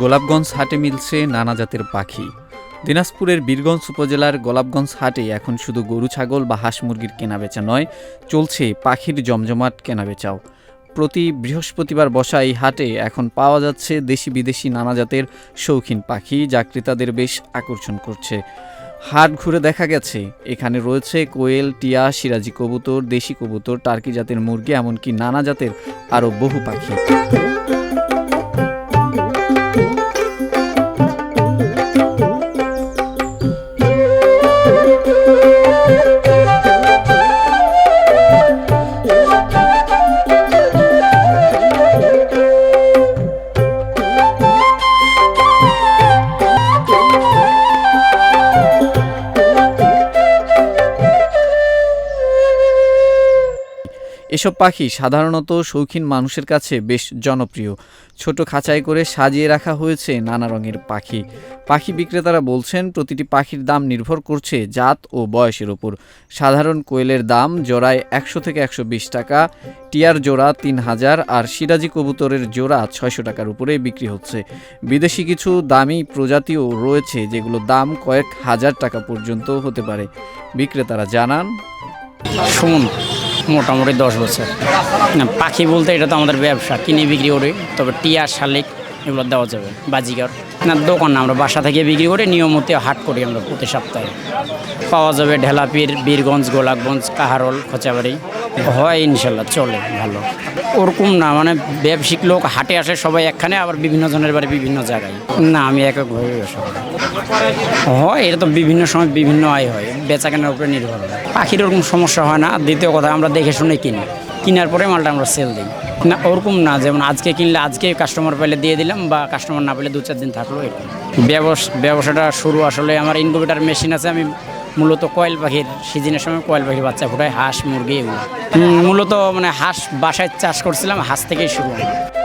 গোলাপগঞ্জ হাটে মিলছে নানা জাতের পাখি। দিনাজপুরের বীরগঞ্জ উপজেলার গোলাপগঞ্জ হাটে এখন শুধু গরু, ছাগল বা হাঁস মুরগির কেনাবেচা নয়, চলছে পাখির জমজমাট কেনাবেচাও। প্রতি বৃহস্পতিবার বসা এই হাটে এখন পাওয়া যাচ্ছে দেশি বিদেশি নানা জাতের শৌখিন পাখি যা ক্রেতাদের বেশ আকর্ষণ করছে। হাট ঘুরে দেখা গেছে, এখানে রয়েছে কোয়েল, টিয়া, সিরাজি কবুতর, দেশি কবুতর, টার্কি জাতের মুরগি, এমনকি নানা জাতের আরও বহু পাখি। Thank you. এসব পাখি সাধারণত শৌখিন মানুষের কাছে বেশ জনপ্রিয়। ছোট খাঁচায় করে সাজিয়ে রাখা হয়েছে নানা রঙের পাখি। পাখি বিক্রেতারা বলছেন, প্রতিটি পাখির দাম নির্ভর করছে জাত ও বয়সের উপর সাধারণ কোয়েলের দাম জোড়ায় একশো থেকে একশো বিশ টাকা, টিয়ার জোড়া তিন হাজার, আর সিরাজি কবুতরের জোড়া ছয়শো টাকার উপরে বিক্রি হচ্ছে। বিদেশি কিছু দামি প্রজাতিও রয়েছে যেগুলো দাম কয়েক হাজার টাকা পর্যন্ত হতে পারে। বিক্রেতারা জানান, সুমন মোটামুটি দশ বছর। পাখি বলতে এটা তো আমাদের ব্যবসা, কিনে বিক্রি করি। তবে টিয়া শালিক এগুলো দেওয়া যাবে, বাজিগার। না, দোকান না, আমরা বাসা থেকে বিক্রি করে নিয়মিত হাট করি আমরা প্রতি সপ্তাহে। পাওয়া যাবে ঢেলাপির, বীরগঞ্জ, গোলাপগঞ্জ, কাহারল, খোঁচাবাড়ি। হয়, ইনশাল্লাহ, চলে, ভালো। ওরকম না মানে ব্যবসায়িক লোক হাটে আসে সবাই একখানে, আবার বিভিন্ন জনের বাড়ি বিভিন্ন জায়গায়। না, আমি এককভাবে ব্যবসা করি হয়, এটা তো বিভিন্ন সময় বিভিন্ন আয় হয় বেচা কেনার উপরে নির্ভর হয়। পাখির ওরকম সমস্যা হয় না দ্বিতীয় কথা আমরা দেখে শুনে কিনি। কেনার পরে মালটা আমরা সেল দিই। না, ওরকম না, যেমন আজকে কিনলে আজকে কাস্টমার পেলে দিয়ে দিলাম বা কাস্টমার না পেলে দু চার দিন থাকল এরকম। ব্যবসাটা শুরু আসলে আমার ইনকিউবেটার মেশিন আছে, আমি মূলত কয়েল পাখির সিজনের সময় কয়েল পাখির বাচ্চা ফুটায় হাঁস, মুরগি, এগুলো। মূলত মানে হাঁস বাসায় চাষ করছিলাম, হাঁস থেকেই শুরু আমার।